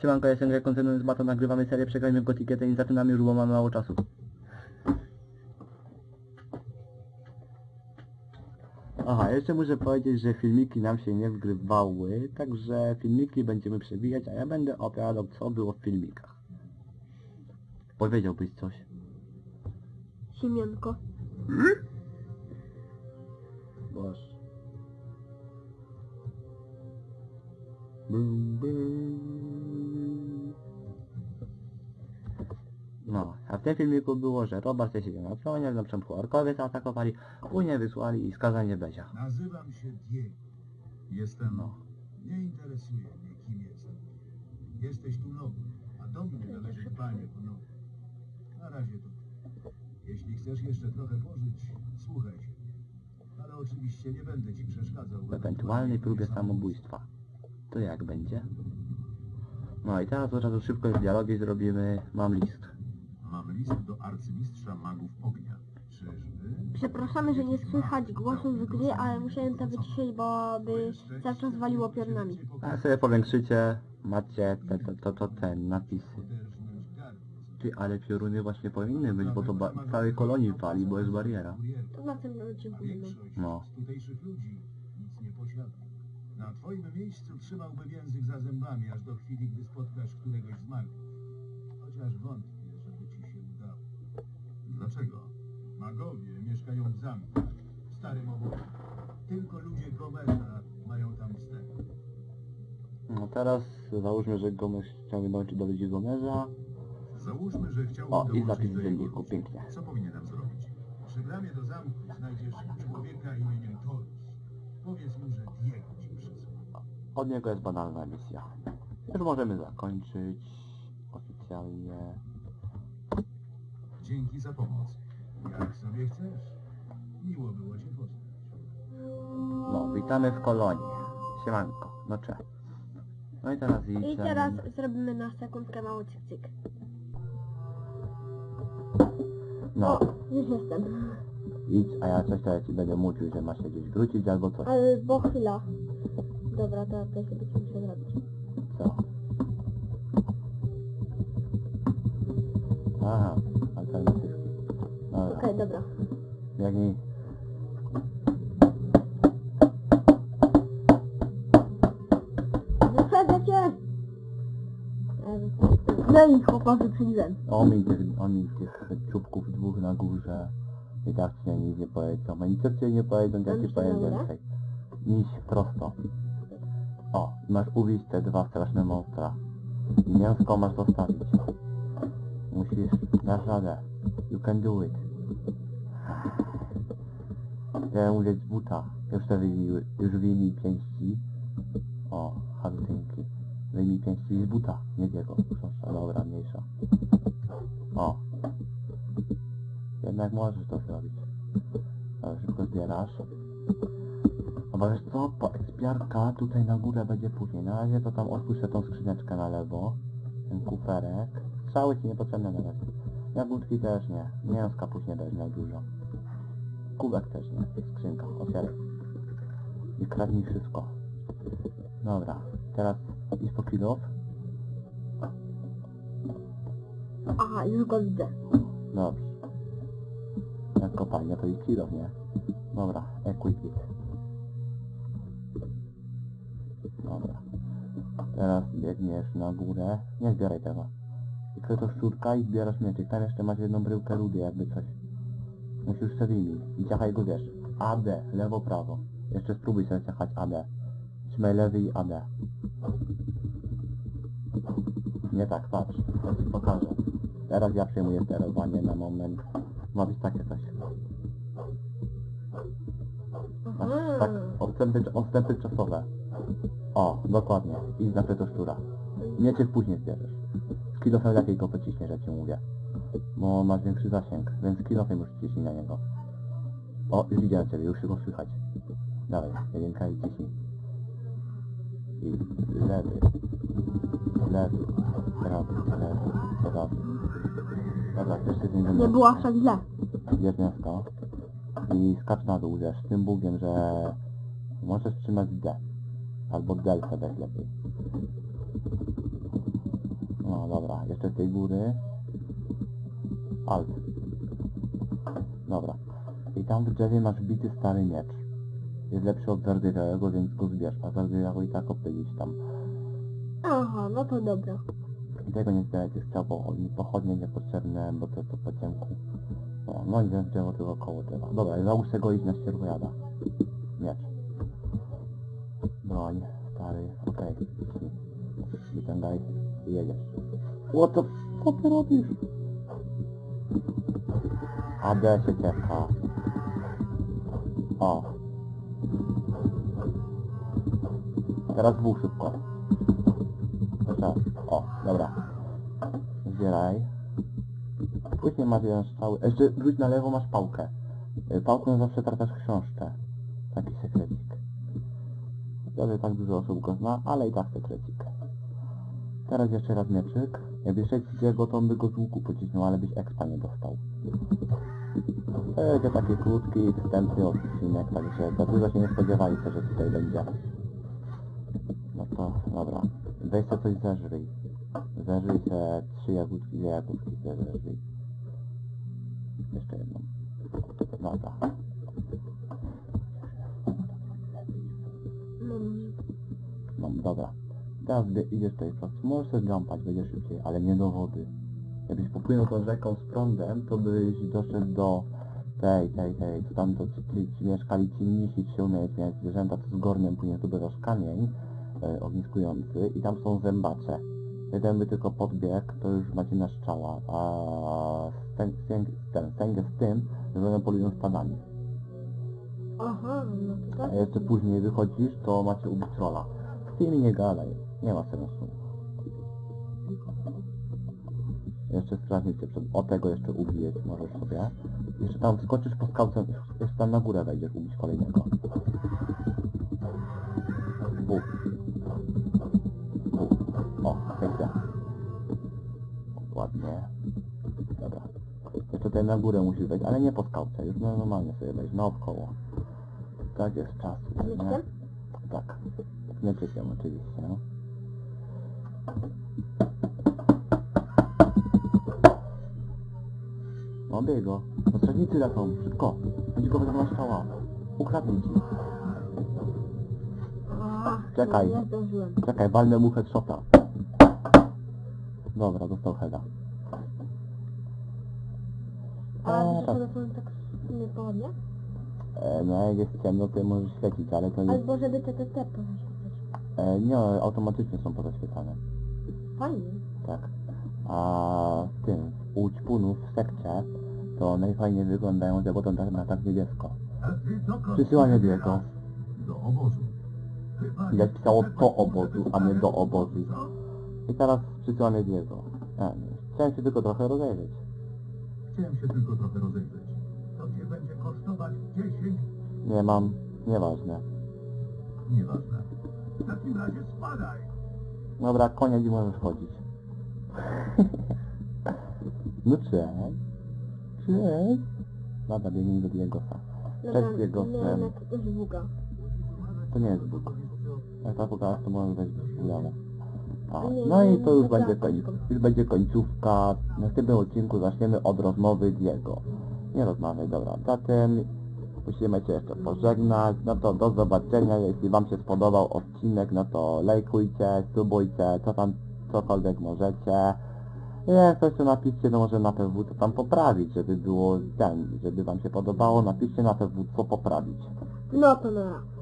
Siemanko, jestem Greg, koncernując Bato, nagrywamy serię Przegrajmy Gotiketę i zaczynamy już, bo mamy mało czasu. Aha, jeszcze muszę powiedzieć, że filmiki nam się nie wgrywały, także filmiki będziemy przewijać, a ja będę opowiadał, co było w filmikach. Powiedziałbyś coś? Siemianko. Boże. Brum, brum. No, a w tym filmiku było, że Robert się siedział na tronie, na początku orkowie zaatakowali, później wysłali i skazanie Bezia. Nazywam się Diego. Jestem... No. Nie interesuje mnie, kim jestem. Jesteś tu nowy, a do mnie należy dbanie o nowych. Na razie to ty. Jeśli chcesz jeszcze trochę pożyć, słuchaj się. Ale oczywiście nie będę ci przeszkadzał. W ewentualnej próbie samobójstwa. To jak będzie? No i teraz od razu szybko już dialogi zrobimy. Mam list. Mam list do arcymistrza magów ognia. Czyżby? Przepraszamy, że nie słychać głosów w gry, ale musiałem to wyciszyć, bo by cały czas waliło piornami. A sobie powiększycie, macie te, to, to, to ten napisy. Ty, ale pioruny właśnie powinny być, bo to ba całej kolonii pali, bo jest bariera. To na tym odcinku będą. No. z tutejszych ludzi nic nie posiada. Na twoim miejscu trzymałbym język za zębami, aż do chwili, gdy spotkasz któregoś z magów. Chociaż wątpię, Dlaczego? Magowie mieszkają w zamku, w starym obozie. Tylko ludzie Gomeza mają tam wstęp. No teraz załóżmy, że Gomez chciałby dołączyć do ludzi Gomeza. Załóżmy, że chciałbym O, i dołączyć zapis do w jego dzienniku, pięknie. Co powinienem zrobić? Przy bramie do zamku znajdziesz człowieka imieniem Torus. Powiedz mu, że Diego ci przysłał. Od niego jest banalna misja. Już możemy zakończyć oficjalnie. Dzięki za pomoc. Jak sobie chcesz. Miło było cię poznać. No, witamy w kolonii. Siemanko, no cze. No i teraz idziemy. I teraz zrobimy na sekundkę mały cyk cyk. No, O, już jestem. idź, a ja coś teraz ci będę mówił, że masz się gdzieś wrócić albo coś. Ale bo chwila. Dobra, to, to sobie coś muszę zrobić. Co? Aha. Dobra, Okej, dobra. biegnij. Wyprzedzę cię! No i chłopa wyprzedziłem. Omiń tych, omiń tych czubków dwóch na górze. I tak ci nic nie powiedzą. A nic ci nie powiedzą, ja ci więcej. Idź prosto. O, masz uwieść te dwa straszne monstra. I mięsko masz zostawić. Musisz, dasz radę. You can do it. Mówię z buta. Już te wyjmij, już wyjmij pięści. O, halutynki. Wyjmij pięści z buta, nie z jego. Proszę, dobra, mniejsza. O. Jednak możesz to zrobić. Ale szybko zbierasz. A wiesz co? Ekspiarka tutaj na górę będzie później. Na razie to tam odpuszczę tą skrzyneczkę na lewo. Ten kuferek. Strzały ci niepotrzebne na razie. Jagódki też nie. Mięska później będziesz miał dużo. Kubek też nie. Skrzynka. Otwieraj. I kradnij wszystko. Dobra. Teraz idź po kilof. Aha, już go widzę. Dobrze. Jak kopalnia to i kilof, nie? Dobra. Equip it. Dobra. Teraz biegniesz na górę. Nie zbieraj tego. I to szczurka i zbierasz mieczyk. Tam jeszcze masz jedną bryłkę rudy, jakby coś. Musisz sobie wyjmij. I ciachaj go wiesz. AD, lewo, prawo. Jeszcze spróbuj sobie ciachać AD. Trzymaj lewy i AD. Nie tak, patrz. Ja ci pokażę. Teraz ja przejmuję sterowanie na moment. Ma być takie coś. Masz tak, odstępy, odstępy czasowe. O, dokładnie. Idź na to szczura. Mieczyk później zbierzesz. Z kilofem lepiej go pociśniesz, jak ci mówię. Bo masz większy zasięg, więc z kilofem już ciśnij na niego. O, już widziałem ciebie, już go słychać. Dawaj, jedynka i ciśnij. I lewy. Lewy. Prawy, lewy, prawy. Dobra, też się z niego Nie było aż tak źle. Miasto i skacz na dół, wiesz, z tym bugiem, że możesz trzymać D. Albo delta weź lepiej. Dobra, jeszcze z tej góry. Alt. Dobra. I tam w drzewie masz bity stary miecz. Jest lepszy od zardywałego, więc go zbierz, a zardywałego i tak opy gdzieś tam. Aha, no to dobra. I tego nie zbierajcie z pochodni, pochodnie niepotrzebne, bo to jest po ciemku. No, no i więc drzewo tylko koło drzewa. Dobra, załóż tego iść na ścierwojada. Miecz. Broń, stary, okej. Okay. I jedziesz. What the... Co ty robisz? AD się ciepka. O. Teraz W szybko. Jeszcze raz. O, dobra. Zbieraj. Później masz jeden strzały. Jeszcze wróć na lewo, masz pałkę. Y, Pałką zawsze tratasz książkę. Taki sekrecik. Wtedy tak dużo osób go zna, ale i tak sekrecik. Teraz jeszcze raz mieczyk. Jak jeszcze go, to on by go z łuku pocisnął, ale byś expa nie dostał. To będzie taki krótki, wstępny odcinek, także za dużo się nie spodziewajcie, że tutaj będzie. No to, dobra. Weź sobie coś zeżryj. Zeżryj se trzy jagódki, dwie jagódki se zeżryj. Jeszcze jedną. Dobra. No dobra. Teraz gdy idziesz tutaj prosto. Możesz sobie jumpać, będzie szybciej, ale nie do wody. Jakbyś popłynął tą rzeką z prądem, to byś doszedł do tej, tej, tej, co tam to ci, ci mieszkali ci mnisi, czy się umieją zmieniać zwierzęta, to z gornem płynie tu bierzesz kamień e, ogniskujący i tam są zębacze. Jeden by tylko podbiegł, to już macie na strzała, a stęg, stęg, ten, stęgę z tym, że one polują spadami. Aha, no to A tak. jeszcze później wychodzisz, to macie ubić trolla. Z tymi nie gadaj, nie ma sensu. Jeszcze strażnicy przed... O tego jeszcze ubijeć możesz sobie. Jeszcze tam skoczysz po skałce, jeszcze tam na górę wejdziesz ubić kolejnego. Bu. O, pięknie. Ładnie. Dobra. Jeszcze tutaj na górę musisz wejść, ale nie po skałce, już normalnie sobie wejść, naokoło. Tak jest czas. nie? Tak. Mieczykiem oczywiście, bij go. Strażnicy lecą, szybko. Będzie go wezmą strzała. Ukradnij ci. Czekaj. Nie zdążyłem. Czekaj, walnę mu headshota. Dobra, dostał heada. A O, wiesz, tak. są tak nie pochodnie? E, no jak jest ciemno, to możesz świecić, ale to nie... Albo żeby te pozaświecać. E, nie, automatycznie są pozaświecane. Fajnie. Tak. A w tym, u ćpunów w sekcie, to najfajniej wyglądają te boty na, na tak niebiesko. A ty dokąd Przysyłanie wybierasz? Diego. Do obozu. Nie pisało to obozu, a nie do obozu. I teraz przysyłanie Diego. A, nie. Chciałem się tylko trochę rozejrzeć. Chciałem się tylko trochę rozejrzeć. To cię będzie kosztować 10... Nie mam, nieważne. Nieważne. W takim razie spadaj. Dobra, koniec i możesz chodzić. no cześć. Cześć. Dobra, biegnij do Diegosa. No Cześć Diegosem. miałem jakiegoś buga. To nie jest Bóg. Jak tak pokażesz, to możesz wejść. Tak. Nie, No i to już będzie, tak, koń, już będzie końcówka. W następnym odcinku zaczniemy od rozmowy Diego. Nie rozmawiaj, dobra. Zatem musimy się jeszcze pożegnać. No to do zobaczenia. Jeśli Wam się spodobał odcinek, no to lajkujcie, subujcie, co tam, cokolwiek możecie. Jak coś to napiszcie, to może na PW co tam poprawić, żeby było ten, żeby Wam się podobało, napiszcie na PW co poprawić. No to na.